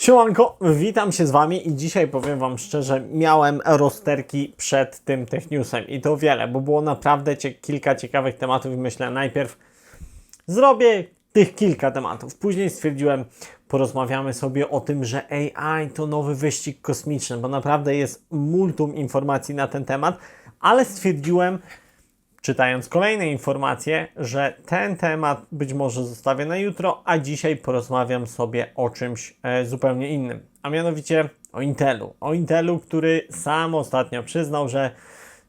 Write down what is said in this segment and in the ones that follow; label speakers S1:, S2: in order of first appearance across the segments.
S1: Siemanko, witam się z Wami i dzisiaj powiem Wam szczerze, miałem rozterki przed tym Technewsem i to wiele, bo było naprawdę cie kilka ciekawych tematów i myślę najpierw zrobię tych kilka tematów. Później stwierdziłem, porozmawiamy sobie o tym, że AI to nowy wyścig kosmiczny, bo naprawdę jest multum informacji na ten temat, ale stwierdziłem, czytając kolejne informacje, że ten temat być może zostawię na jutro, a dzisiaj porozmawiam sobie o czymś e, zupełnie innym, a mianowicie o Intelu. O Intelu, który sam ostatnio przyznał, że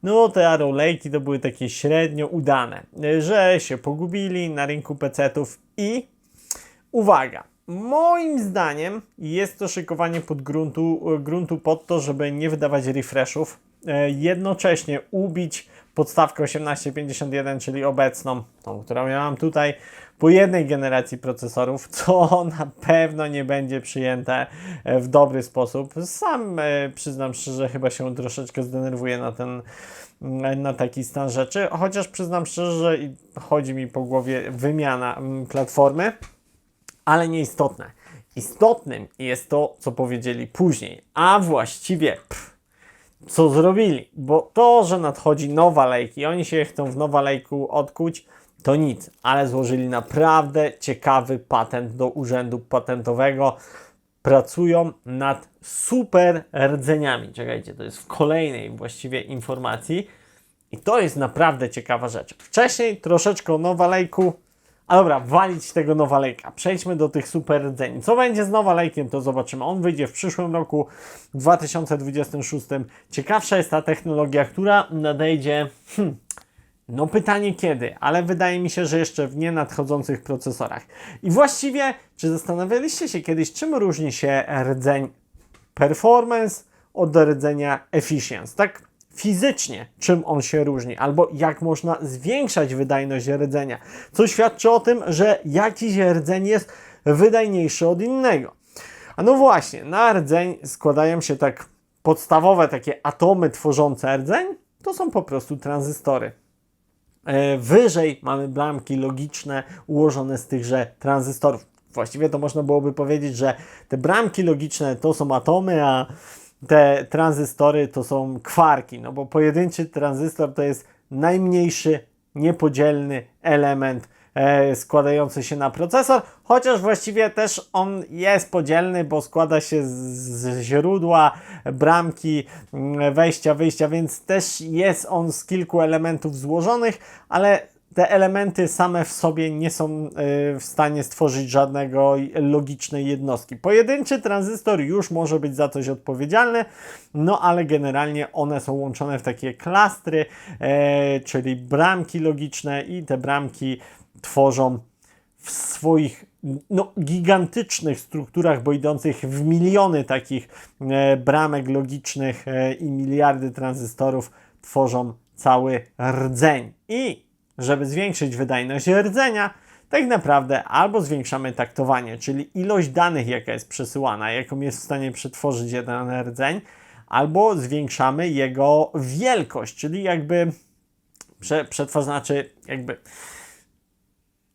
S1: no te Arrow Lake'i to były takie średnio udane, e, że się pogubili na rynku PC-ów i uwaga, moim zdaniem jest to szykowanie pod gruntu, e, gruntu pod to, żeby nie wydawać refreshów, e, jednocześnie ubić podstawkę 1851, czyli obecną, tą, którą ja mam tutaj, po jednej generacji procesorów, co na pewno nie będzie przyjęte e, w dobry sposób. Sam e, przyznam szczerze, chyba się troszeczkę zdenerwuję na ten mm, na taki stan rzeczy, chociaż przyznam szczerze, że chodzi mi po głowie wymiana mm, platformy, ale nieistotne. Istotnym jest to, co powiedzieli później, a właściwie pff, co zrobili, bo to, że nadchodzi nowa lake i oni się chcą w nowa lake'u odkuć, to nic, ale złożyli naprawdę ciekawy patent do urzędu patentowego. Pracują nad super rdzeniami. Czekajcie, to jest w kolejnej właściwie informacji. I to jest naprawdę ciekawa rzecz. Wcześniej troszeczkę o Nowa Lake'u, a dobra, walić tego Nowa Lake'a. Przejdźmy do tych super rdzeni. Co będzie z Nowa Lake'iem, to zobaczymy. On wyjdzie w przyszłym roku, 2026. Ciekawsza jest ta technologia, która nadejdzie... Hmm, no pytanie kiedy, ale wydaje mi się, że jeszcze w nie nadchodzących procesorach. I właściwie, czy zastanawialiście się kiedyś, czym różni się rdzeń performance od rdzenia efficiency? Tak fizycznie, czym on się różni, albo jak można zwiększać wydajność rdzenia, co świadczy o tym, że jakiś rdzeń jest wydajniejszy od innego. A no właśnie, na rdzeń składają się tak podstawowe takie atomy tworzące rdzeń, to są po prostu tranzystory. E, Wyżej mamy bramki logiczne ułożone z tychże tranzystorów. Właściwie to można byłoby powiedzieć, że te bramki logiczne to są atomy, a te tranzystory to są kwarki, no bo pojedynczy tranzystor to jest najmniejszy, niepodzielny element e, składający się na procesor, chociaż właściwie też on jest podzielny, bo składa się z, z źródła, bramki, mm, wejścia, wyjścia, więc też jest on z kilku elementów złożonych, ale te elementy same w sobie nie są y, w stanie stworzyć żadnego logicznej jednostki. Pojedynczy tranzystor już może być za coś odpowiedzialny, no ale generalnie one są łączone w takie klastry, e, czyli bramki logiczne i te bramki tworzą w swoich no, gigantycznych strukturach, bo idących w miliony takich e, bramek logicznych e, i miliardy tranzystorów tworzą cały rdzeń. I żeby zwiększyć wydajność rdzenia, tak naprawdę albo zwiększamy taktowanie, czyli ilość danych, jaka jest przesyłana, jaką jest w stanie przetworzyć jeden rdzeń, albo zwiększamy jego wielkość, czyli jakby prze, znaczy jakby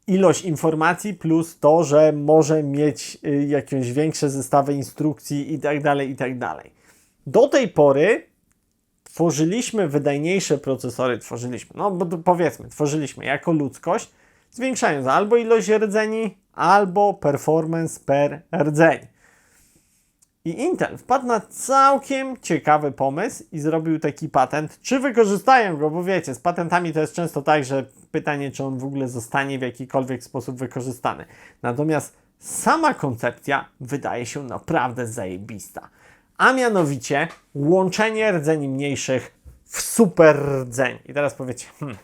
S1: ilość informacji plus to, że może mieć y, jakieś większe zestawy instrukcji i tak dalej, i tak dalej. Do tej pory tworzyliśmy wydajniejsze procesory, tworzyliśmy, no bo powiedzmy, tworzyliśmy jako ludzkość, zwiększając albo ilość rdzeni, albo performance per rdzeń. I Intel wpadł na całkiem ciekawy pomysł i zrobił taki patent. Czy wykorzystają go? Bo wiecie, z patentami to jest często tak, że pytanie, czy on w ogóle zostanie w jakikolwiek sposób wykorzystany. Natomiast sama koncepcja wydaje się naprawdę zajebista. A mianowicie łączenie rdzeni mniejszych w super rdzeń. I teraz powiecie, hmm,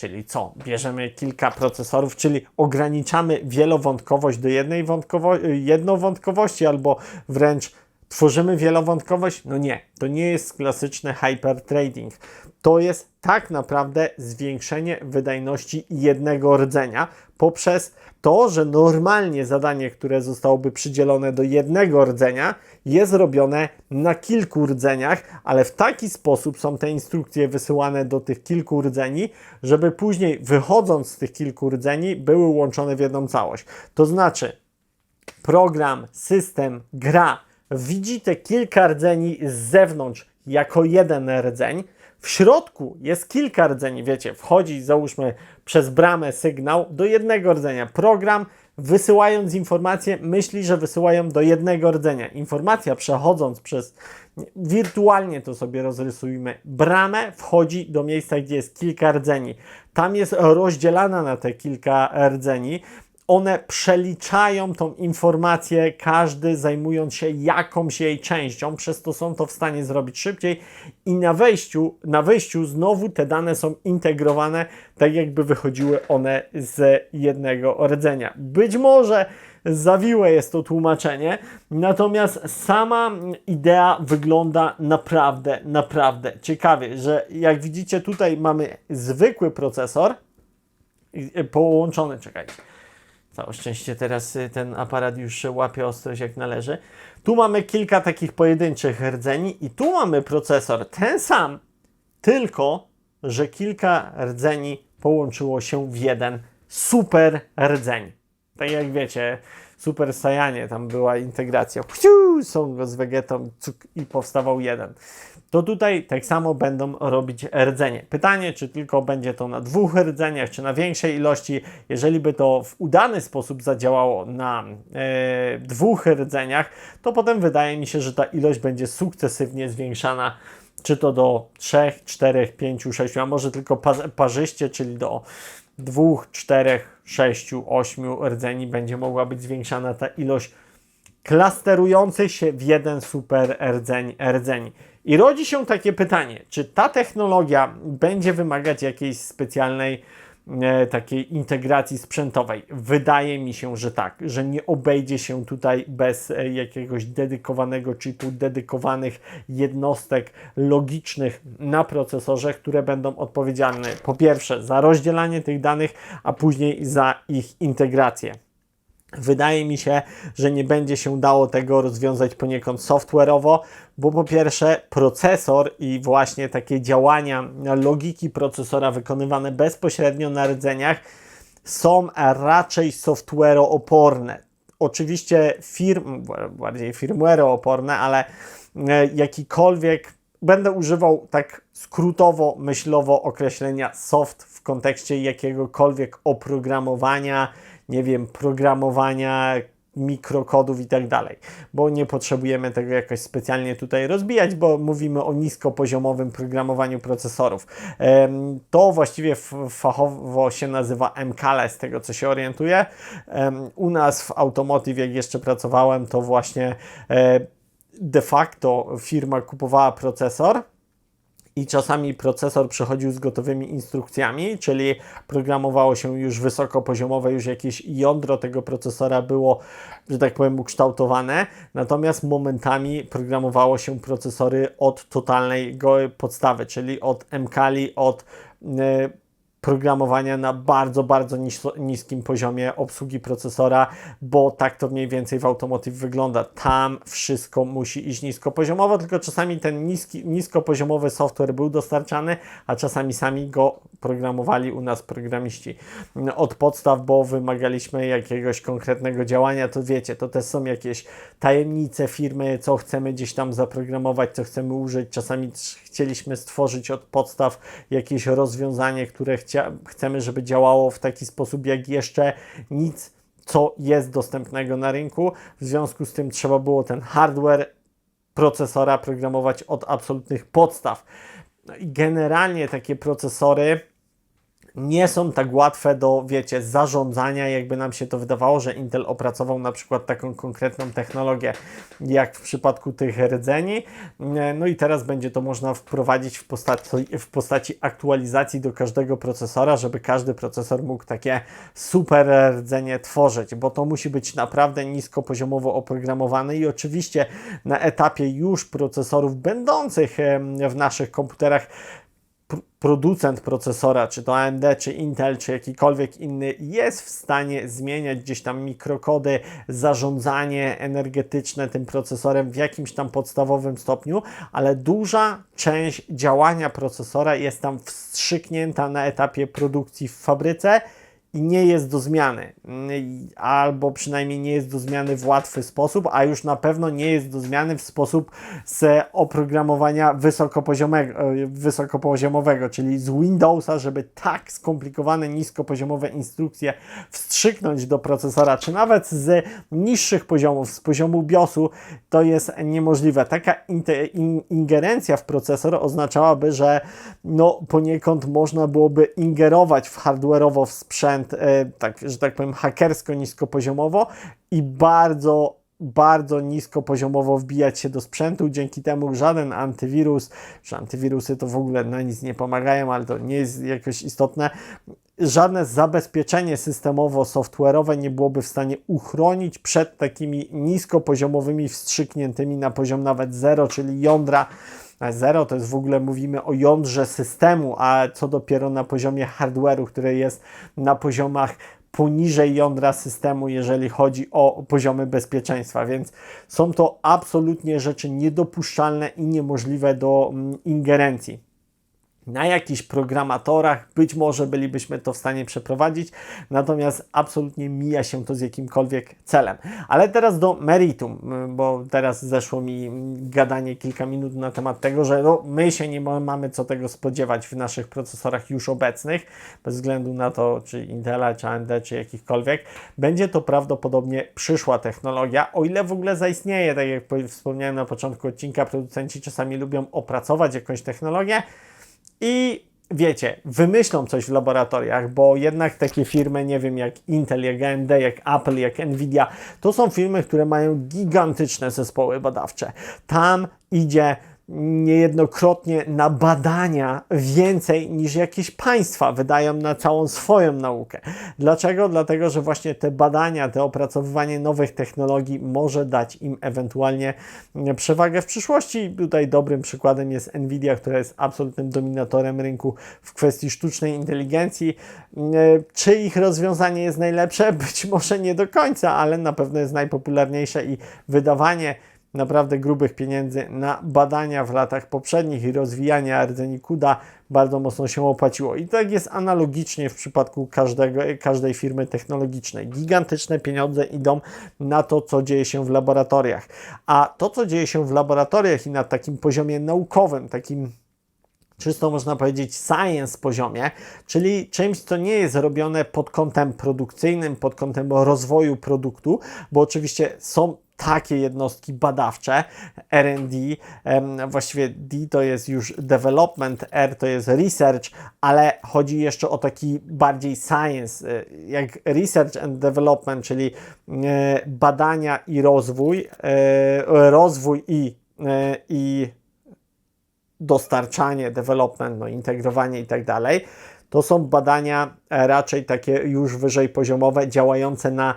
S1: Czyli co? Bierzemy kilka procesorów, czyli ograniczamy wielowątkowość do jednej wątkowo jednowątkowości, albo wręcz tworzymy wielowątkowość? No nie, to nie jest klasyczny hypertrading. To jest tak naprawdę zwiększenie wydajności jednego rdzenia poprzez to, że normalnie zadanie, które zostałoby przydzielone do jednego rdzenia, jest robione na kilku rdzeniach, ale w taki sposób są te instrukcje wysyłane do tych kilku rdzeni, żeby później wychodząc z tych kilku rdzeni były łączone w jedną całość. To znaczy, program, system, gra widzi te kilka rdzeni z zewnątrz jako jeden rdzeń, w środku jest kilka rdzeni, wiecie, wchodzi załóżmy przez bramę sygnał do jednego rdzenia. Program wysyłając informację myśli, że wysyłają do jednego rdzenia. Informacja przechodząc przez, wirtualnie to sobie rozrysujmy, bramę wchodzi do miejsca, gdzie jest kilka rdzeni. Tam jest rozdzielana na te kilka rdzeni one przeliczają tą informację, każdy zajmując się jakąś jej częścią, przez to są to w stanie zrobić szybciej i na wejściu, na wyjściu znowu te dane są integrowane, tak jakby wychodziły one z jednego rdzenia. Być może zawiłe jest to tłumaczenie, natomiast sama idea wygląda naprawdę, naprawdę ciekawie, że jak widzicie tutaj mamy zwykły procesor połączony, czekajcie, Całe szczęście teraz y, ten aparat już łapie ostrość jak należy. Tu mamy kilka takich pojedynczych rdzeni i tu mamy procesor ten sam, tylko że kilka rdzeni połączyło się w jeden super rdzeń. Tak jak wiecie, Super Saiyanie, tam była integracja. Są go z Vegetą i powstawał jeden to tutaj tak samo będą robić rdzenie. Pytanie, czy tylko będzie to na dwóch rdzeniach, czy na większej ilości. Jeżeli by to w udany sposób zadziałało na e, dwóch rdzeniach, to potem wydaje mi się, że ta ilość będzie sukcesywnie zwiększana, czy to do 3, 4, 5, 6, a może tylko parzyście, czyli do 2, 4, 6, 8 rdzeni będzie mogła być zwiększana ta ilość klasterujących się w jeden super rdzeń, rdzeń. I rodzi się takie pytanie, czy ta technologia będzie wymagać jakiejś specjalnej e, takiej integracji sprzętowej? Wydaje mi się, że tak, że nie obejdzie się tutaj bez e, jakiegoś dedykowanego chipu, dedykowanych jednostek logicznych na procesorze, które będą odpowiedzialne po pierwsze za rozdzielanie tych danych, a później za ich integrację. Wydaje mi się, że nie będzie się dało tego rozwiązać poniekąd software'owo, bo po pierwsze procesor i właśnie takie działania logiki procesora wykonywane bezpośrednio na rdzeniach są raczej software'ooporne. Oczywiście firm, bardziej firmware'ooporne, ale e, jakikolwiek będę używał tak skrótowo, myślowo określenia soft w kontekście jakiegokolwiek oprogramowania, nie wiem, programowania mikrokodów i tak dalej, bo nie potrzebujemy tego jakoś specjalnie tutaj rozbijać, bo mówimy o niskopoziomowym programowaniu procesorów. To właściwie fachowo się nazywa MKL, z tego co się orientuję. U nas w Automotive, jak jeszcze pracowałem, to właśnie e, de facto firma kupowała procesor, i czasami procesor przychodził z gotowymi instrukcjami, czyli programowało się już wysokopoziomowe, już jakieś jądro tego procesora było, że tak powiem, ukształtowane, natomiast momentami programowało się procesory od totalnej podstawy, czyli od MKali, od y, programowania na bardzo, bardzo nis niskim poziomie obsługi procesora, bo tak to mniej więcej w Automotive wygląda. Tam wszystko musi iść niskopoziomowo, tylko czasami ten niski, niskopoziomowy software był dostarczany, a czasami sami go programowali u nas programiści od podstaw, bo wymagaliśmy jakiegoś konkretnego działania, to wiecie, to też są jakieś tajemnice firmy, co chcemy gdzieś tam zaprogramować, co chcemy użyć. Czasami chcieliśmy stworzyć od podstaw jakieś rozwiązanie, które chcemy, żeby działało w taki sposób, jak jeszcze nic, co jest dostępnego na rynku. W związku z tym trzeba było ten hardware procesora programować od absolutnych podstaw. No i generalnie takie procesory nie są tak łatwe do, wiecie, zarządzania, jakby nam się to wydawało, że Intel opracował na przykład taką konkretną technologię, jak w przypadku tych rdzeni. No i teraz będzie to można wprowadzić w postaci, w postaci aktualizacji do każdego procesora, żeby każdy procesor mógł takie super rdzenie tworzyć, bo to musi być naprawdę niskopoziomowo oprogramowane i oczywiście na etapie już procesorów będących w naszych komputerach producent procesora, czy to AMD, czy Intel, czy jakikolwiek inny, jest w stanie zmieniać gdzieś tam mikrokody, zarządzanie energetyczne tym procesorem w jakimś tam podstawowym stopniu, ale duża część działania procesora jest tam wstrzyknięta na etapie produkcji w fabryce nie jest do zmiany, albo przynajmniej nie jest do zmiany w łatwy sposób, a już na pewno nie jest do zmiany w sposób z oprogramowania wysokopoziomego, e, wysokopoziomowego, czyli z Windowsa, żeby tak skomplikowane, niskopoziomowe instrukcje wstrzyknąć do procesora, czy nawet z niższych poziomów, z poziomu BIOSu, to jest niemożliwe. Taka in ingerencja w procesor oznaczałaby, że no, poniekąd można byłoby ingerować w hardware'owo w sprzęt, e, tak, że tak powiem, hakersko niskopoziomowo i bardzo bardzo niskopoziomowo wbijać się do sprzętu. Dzięki temu żaden antywirus, czy antywirusy to w ogóle na nic nie pomagają, ale to nie jest jakoś istotne. Żadne zabezpieczenie systemowo-software'owe nie byłoby w stanie uchronić przed takimi niskopoziomowymi wstrzykniętymi na poziom nawet zero, czyli jądra. Zero to jest w ogóle mówimy o jądrze systemu, a co dopiero na poziomie hardware'u, który jest na poziomach poniżej jądra systemu, jeżeli chodzi o poziomy bezpieczeństwa, więc są to absolutnie rzeczy niedopuszczalne i niemożliwe do mm, ingerencji na jakichś programatorach być może bylibyśmy to w stanie przeprowadzić, natomiast absolutnie mija się to z jakimkolwiek celem. Ale teraz do meritum, bo teraz zeszło mi gadanie kilka minut na temat tego, że no, my się nie mamy co tego spodziewać w naszych procesorach już obecnych, bez względu na to, czy Intela, czy AMD, czy jakichkolwiek. Będzie to prawdopodobnie przyszła technologia, o ile w ogóle zaistnieje, tak jak wspomniałem na początku odcinka, producenci czasami lubią opracować jakąś technologię, i wiecie, wymyślą coś w laboratoriach, bo jednak takie firmy, nie wiem, jak Intel, jak AMD, jak Apple, jak Nvidia, to są firmy, które mają gigantyczne zespoły badawcze. Tam idzie niejednokrotnie na badania więcej niż jakieś państwa wydają na całą swoją naukę. Dlaczego? Dlatego, że właśnie te badania, te opracowywanie nowych technologii może dać im ewentualnie przewagę w przyszłości. Tutaj dobrym przykładem jest Nvidia, która jest absolutnym dominatorem rynku w kwestii sztucznej inteligencji. Czy ich rozwiązanie jest najlepsze? Być może nie do końca, ale na pewno jest najpopularniejsze i wydawanie naprawdę grubych pieniędzy na badania w latach poprzednich i rozwijanie rdzeni kuda bardzo mocno się opłaciło. I tak jest analogicznie w przypadku każdego, każdej firmy technologicznej. Gigantyczne pieniądze idą na to, co dzieje się w laboratoriach. A to, co dzieje się w laboratoriach i na takim poziomie naukowym, takim czysto można powiedzieć science poziomie, czyli czymś, co nie jest robione pod kątem produkcyjnym, pod kątem rozwoju produktu, bo oczywiście są takie jednostki badawcze, RD, właściwie D to jest już development, R to jest research, ale chodzi jeszcze o taki bardziej science, e, jak research and development, czyli e, badania i rozwój, e, rozwój i, i dostarczanie, development, no, integrowanie i tak dalej. To są badania raczej takie już wyżej poziomowe, działające na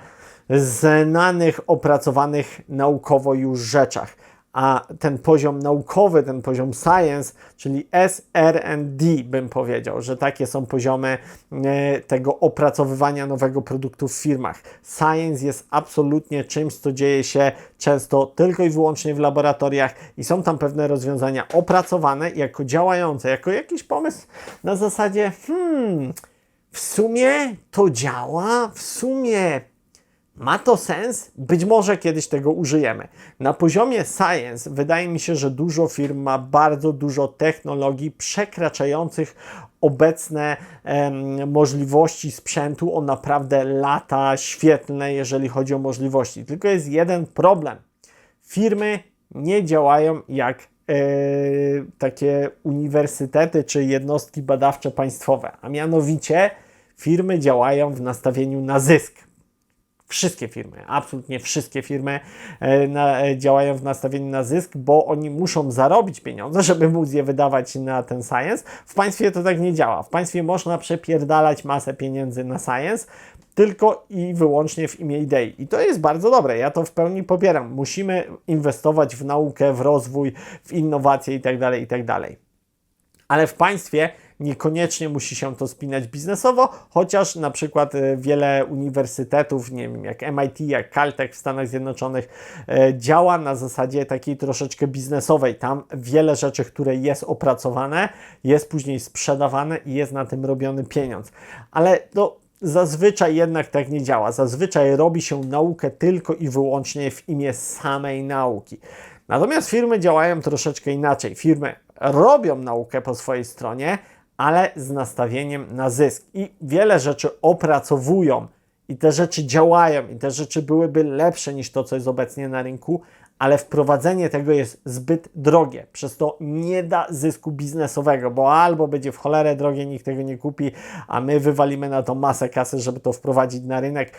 S1: znanych, opracowanych naukowo już rzeczach. A ten poziom naukowy, ten poziom science, czyli SRD, bym powiedział, że takie są poziomy e, tego opracowywania nowego produktu w firmach. Science jest absolutnie czymś, co dzieje się często tylko i wyłącznie w laboratoriach i są tam pewne rozwiązania opracowane jako działające, jako jakiś pomysł na zasadzie, hmm, w sumie to działa, w sumie ma to sens? Być może kiedyś tego użyjemy. Na poziomie science wydaje mi się, że dużo firm ma bardzo dużo technologii przekraczających obecne em, możliwości sprzętu o naprawdę lata świetlne, jeżeli chodzi o możliwości. Tylko jest jeden problem. Firmy nie działają jak e, takie uniwersytety czy jednostki badawcze państwowe, a mianowicie firmy działają w nastawieniu na zysk Wszystkie firmy, absolutnie wszystkie firmy e, e, działają w nastawieniu na zysk, bo oni muszą zarobić pieniądze, żeby móc je wydawać na ten science. W państwie to tak nie działa. W państwie można przepierdalać masę pieniędzy na science, tylko i wyłącznie w imię idei. I to jest bardzo dobre, ja to w pełni popieram. Musimy inwestować w naukę, w rozwój, w innowacje itd., tak itd. Tak Ale w państwie Niekoniecznie musi się to spinać biznesowo, chociaż na przykład e, wiele uniwersytetów, nie wiem, jak MIT, jak Caltech w Stanach Zjednoczonych, e, działa na zasadzie takiej troszeczkę biznesowej. Tam wiele rzeczy, które jest opracowane, jest później sprzedawane i jest na tym robiony pieniądz. Ale no, Zazwyczaj jednak tak nie działa. Zazwyczaj robi się naukę tylko i wyłącznie w imię samej nauki. Natomiast firmy działają troszeczkę inaczej. Firmy robią naukę po swojej stronie, ale z nastawieniem na zysk. I wiele rzeczy opracowują i te rzeczy działają i te rzeczy byłyby lepsze niż to, co jest obecnie na rynku, ale wprowadzenie tego jest zbyt drogie. Przez to nie da zysku biznesowego, bo albo będzie w cholerę drogie, nikt tego nie kupi, a my wywalimy na to masę kasy, żeby to wprowadzić na rynek,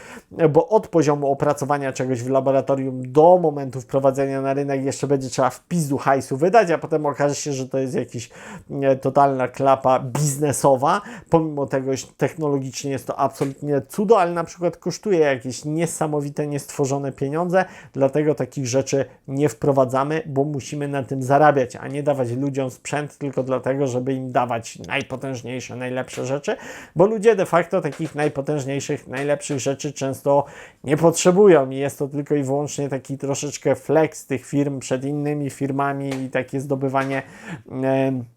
S1: bo od poziomu opracowania czegoś w laboratorium do momentu wprowadzenia na rynek jeszcze będzie trzeba w pizdu hajsu wydać, a potem okaże się, że to jest jakiś nie, totalna klapa biznesowa. Pomimo tego, że technologicznie jest to absolutnie cudo, ale na przykład kosztuje jakieś niesamowite, niestworzone pieniądze, dlatego takich rzeczy nie wprowadzamy, bo musimy na tym zarabiać, a nie dawać ludziom sprzęt tylko dlatego, żeby im dawać najpotężniejsze, najlepsze rzeczy, bo ludzie de facto takich najpotężniejszych, najlepszych rzeczy często nie potrzebują i jest to tylko i wyłącznie taki troszeczkę flex tych firm przed innymi firmami i takie zdobywanie. Yy,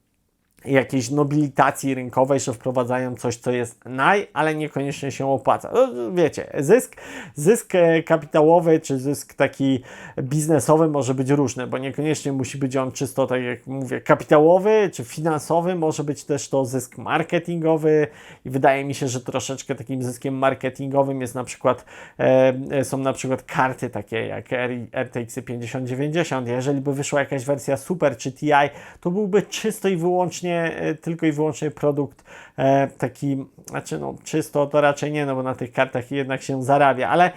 S1: jakiejś nobilitacji rynkowej, że wprowadzają coś, co jest naj, ale niekoniecznie się opłaca. No, wiecie, zysk, zysk e, kapitałowy czy zysk taki biznesowy może być różny, bo niekoniecznie musi być on czysto, tak jak mówię, kapitałowy czy finansowy, może być też to zysk marketingowy i wydaje mi się, że troszeczkę takim zyskiem marketingowym jest na przykład, e, są na przykład karty takie jak RTX 5090. Jeżeli by wyszła jakaś wersja Super czy TI, to byłby czysto i wyłącznie E, tylko i wyłącznie produkt e, taki, znaczy no czysto to raczej nie, no bo na tych kartach jednak się zarabia, ale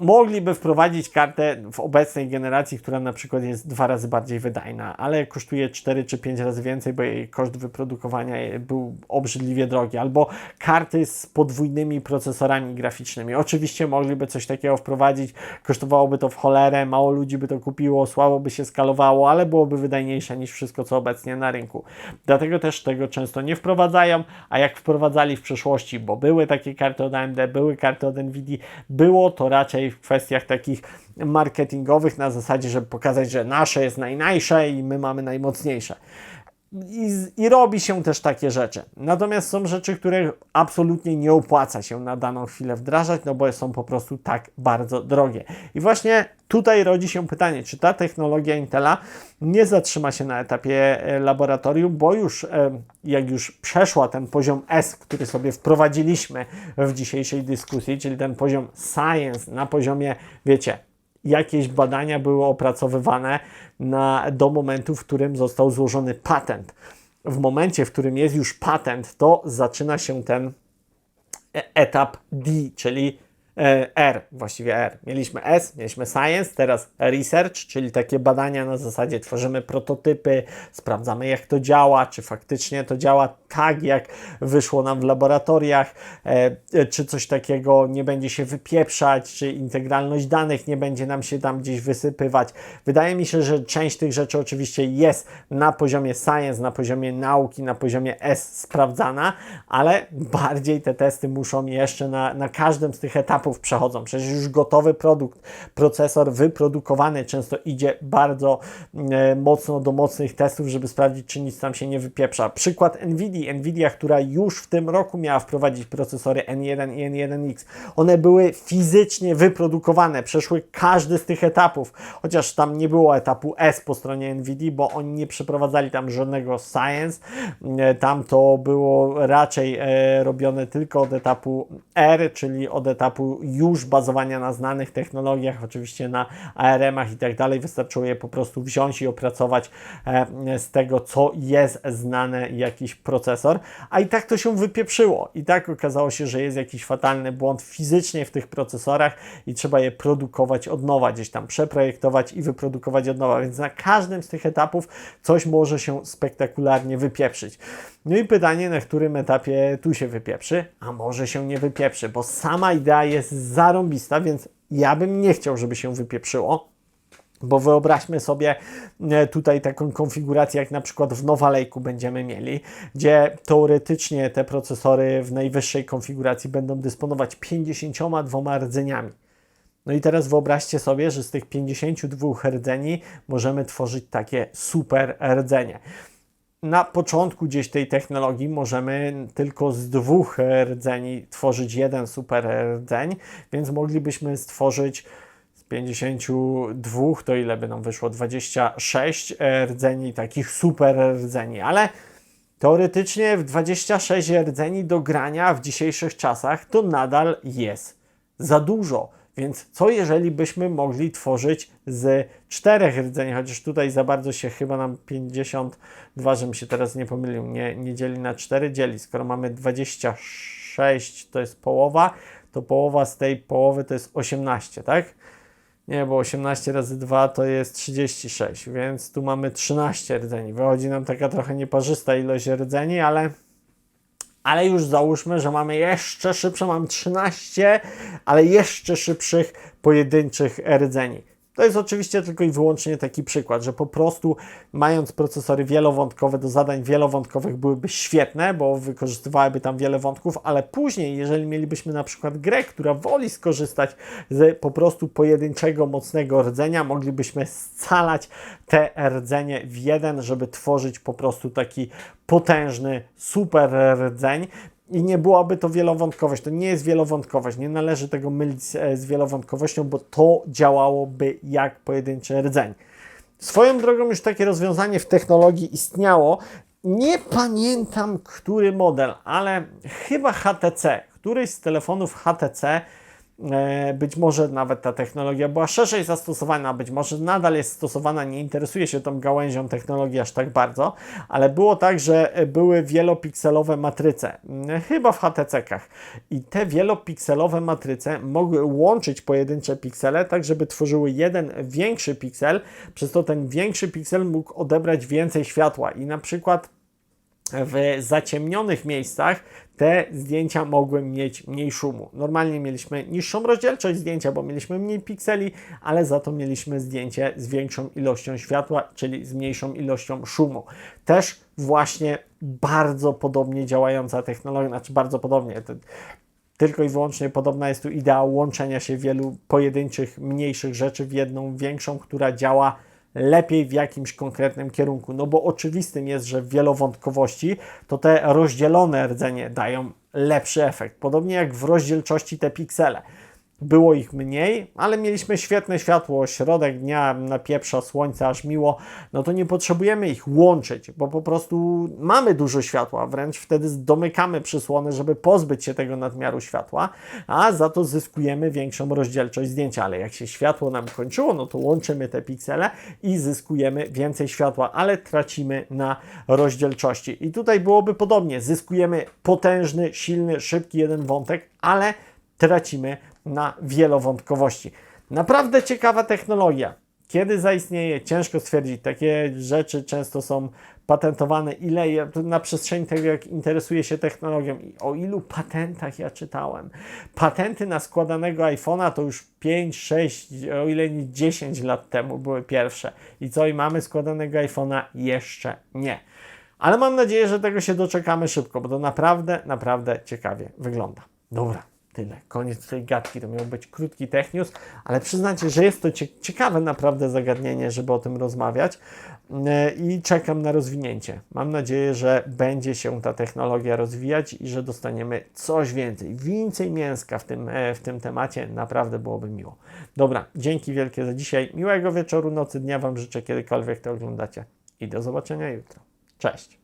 S1: mogliby wprowadzić kartę w obecnej generacji, która na przykład jest dwa razy bardziej wydajna, ale kosztuje 4 czy 5 razy więcej, bo jej koszt wyprodukowania był obrzydliwie drogi, albo karty z podwójnymi procesorami graficznymi. Oczywiście mogliby coś takiego wprowadzić, kosztowałoby to w cholerę, mało ludzi by to kupiło, słabo by się skalowało, ale byłoby wydajniejsze niż wszystko, co obecnie na rynku. Dlatego też tego często nie wprowadzają, a jak wprowadzali w przeszłości, bo były takie karty od AMD, były karty od Nvidia, było to raczej w kwestiach takich marketingowych na zasadzie, żeby pokazać, że nasze jest najniższe i my mamy najmocniejsze. I, I, robi się też takie rzeczy. Natomiast są rzeczy, które absolutnie nie opłaca się na daną chwilę wdrażać, no bo są po prostu tak bardzo drogie. I właśnie tutaj rodzi się pytanie, czy ta technologia Intela nie zatrzyma się na etapie e, laboratorium, bo już e, jak już przeszła ten poziom S, który sobie wprowadziliśmy w dzisiejszej dyskusji, czyli ten poziom science na poziomie, wiecie, jakieś badania były opracowywane na, do momentu, w którym został złożony patent. W momencie, w którym jest już patent, to zaczyna się ten e, etap D, czyli R, właściwie R. Mieliśmy S, mieliśmy Science, teraz Research, czyli takie badania na zasadzie tworzymy prototypy, sprawdzamy jak to działa, czy faktycznie to działa tak, jak wyszło nam w laboratoriach, e, czy coś takiego nie będzie się wypieprzać, czy integralność danych nie będzie nam się tam gdzieś wysypywać. Wydaje mi się, że część tych rzeczy oczywiście jest na poziomie Science, na poziomie nauki, na poziomie S sprawdzana, ale bardziej te testy muszą jeszcze na, na każdym z tych etapów etapów przechodzą. Przecież już gotowy produkt, procesor wyprodukowany często idzie bardzo e, mocno do mocnych testów, żeby sprawdzić, czy nic tam się nie wypieprza. Przykład Nvidia. Nvidia, która już w tym roku miała wprowadzić procesory N1 i N1X. One były fizycznie wyprodukowane, przeszły każdy z tych etapów, chociaż tam nie było etapu S po stronie Nvidia, bo oni nie przeprowadzali tam żadnego science. E, tam to było raczej e, robione tylko od etapu R, czyli od etapu już bazowania na znanych technologiach, oczywiście na ARM-ach i tak dalej, wystarczyło je po prostu wziąć i opracować e, z tego, co jest znane jakiś procesor, a i tak to się wypieprzyło. I tak okazało się, że jest jakiś fatalny błąd fizycznie w tych procesorach i trzeba je produkować od nowa, gdzieś tam przeprojektować i wyprodukować od nowa, więc na każdym z tych etapów coś może się spektakularnie wypieprzyć. No i pytanie, na którym etapie tu się wypieprzy, a może się nie wypieprzy, bo sama idea jest zarąbista, więc ja bym nie chciał, żeby się wypieprzyło. Bo wyobraźmy sobie e, tutaj taką konfigurację, jak na przykład w Nova Lake'u będziemy mieli, gdzie teoretycznie te procesory w najwyższej konfiguracji będą dysponować 52 rdzeniami. No i teraz wyobraźcie sobie, że z tych 52 rdzeni możemy tworzyć takie super rdzenie. Na początku gdzieś tej technologii możemy tylko z dwóch rdzeni tworzyć jeden super rdzeń, więc moglibyśmy stworzyć z 52, to ile by nam wyszło? 26 rdzeni, takich super rdzeni, ale teoretycznie w 26 rdzeni do grania w dzisiejszych czasach to nadal jest za dużo. Więc co jeżeli byśmy mogli tworzyć z czterech rdzeni, chociaż tutaj za bardzo się chyba nam 52, żebym się teraz nie pomylił, nie, nie dzieli na 4, dzieli. Skoro mamy 26, to jest połowa, to połowa z tej połowy to jest 18, tak? Nie, bo 18 razy 2 to jest 36, więc tu mamy 13 rdzeni. Wychodzi nam taka trochę nieparzysta ilość rdzeni, ale ale już załóżmy, że mamy jeszcze szybsze, mam 13, ale jeszcze szybszych pojedynczych rdzeni. To jest oczywiście tylko i wyłącznie taki przykład, że po prostu mając procesory wielowątkowe do zadań wielowątkowych byłyby świetne, bo wykorzystywałyby tam wiele wątków, ale później, jeżeli mielibyśmy na przykład grę, która woli skorzystać z po prostu pojedynczego, mocnego rdzenia, moglibyśmy scalać te rdzenie w jeden, żeby tworzyć po prostu taki potężny, super rdzeń i nie byłaby to wielowątkowość. To nie jest wielowątkowość. Nie należy tego mylić z, z wielowątkowością, bo to działałoby jak pojedynczy rdzeń. Swoją drogą już takie rozwiązanie w technologii istniało. Nie pamiętam, który model, ale chyba HTC. Któryś z telefonów HTC E, być może nawet ta technologia była szerzej zastosowana, być może nadal jest stosowana, nie interesuje się tą gałęzią technologii aż tak bardzo, ale było tak, że były wielopikselowe matryce, e, chyba w HTC-kach. I te wielopikselowe matryce mogły łączyć pojedyncze piksele, tak żeby tworzyły jeden większy piksel, przez to ten większy piksel mógł odebrać więcej światła i na przykład w zaciemnionych miejscach te zdjęcia mogły mieć mniej szumu. Normalnie mieliśmy niższą rozdzielczość zdjęcia, bo mieliśmy mniej pikseli, ale za to mieliśmy zdjęcie z większą ilością światła, czyli z mniejszą ilością szumu. Też właśnie bardzo podobnie działająca technologia, znaczy bardzo podobnie. tylko i wyłącznie podobna jest tu idea łączenia się wielu pojedynczych, mniejszych rzeczy w jedną większą, która działa lepiej w jakimś konkretnym kierunku. No bo oczywistym jest, że w wielowątkowości to te rozdzielone rdzenie dają lepszy efekt. Podobnie jak w rozdzielczości te piksele. Było ich mniej, ale mieliśmy świetne światło, środek dnia, na pieprza słońca, aż miło, no to nie potrzebujemy ich łączyć, bo po prostu mamy dużo światła, wręcz wtedy domykamy przysłony, żeby pozbyć się tego nadmiaru światła, a za to zyskujemy większą rozdzielczość zdjęcia, ale jak się światło nam kończyło, no to łączymy te piksele i zyskujemy więcej światła, ale tracimy na rozdzielczości. I tutaj byłoby podobnie, zyskujemy potężny, silny, szybki jeden wątek, ale tracimy na wielowątkowości. Naprawdę ciekawa technologia. Kiedy zaistnieje, ciężko stwierdzić. Takie rzeczy często są patentowane. Ile ja, na przestrzeni tego, jak interesuję się technologią i o ilu patentach ja czytałem. Patenty na składanego iPhone'a to już 5, 6, o ile nie 10 lat temu były pierwsze. I co, i mamy składanego iPhone'a? Jeszcze nie. Ale mam nadzieję, że tego się doczekamy szybko, bo to naprawdę, naprawdę ciekawie wygląda. Dobra tyle. Koniec tej gadki. To miał być krótki technius, ale przyznacie, że jest to ciekawe naprawdę zagadnienie, żeby o tym rozmawiać e, i czekam na rozwinięcie. Mam nadzieję, że będzie się ta technologia rozwijać i że dostaniemy coś więcej, więcej mięska w tym, e, w tym temacie. Naprawdę byłoby miło. Dobra, dzięki wielkie za dzisiaj. Miłego wieczoru, nocy, dnia Wam życzę, kiedykolwiek to oglądacie i do zobaczenia jutro. Cześć!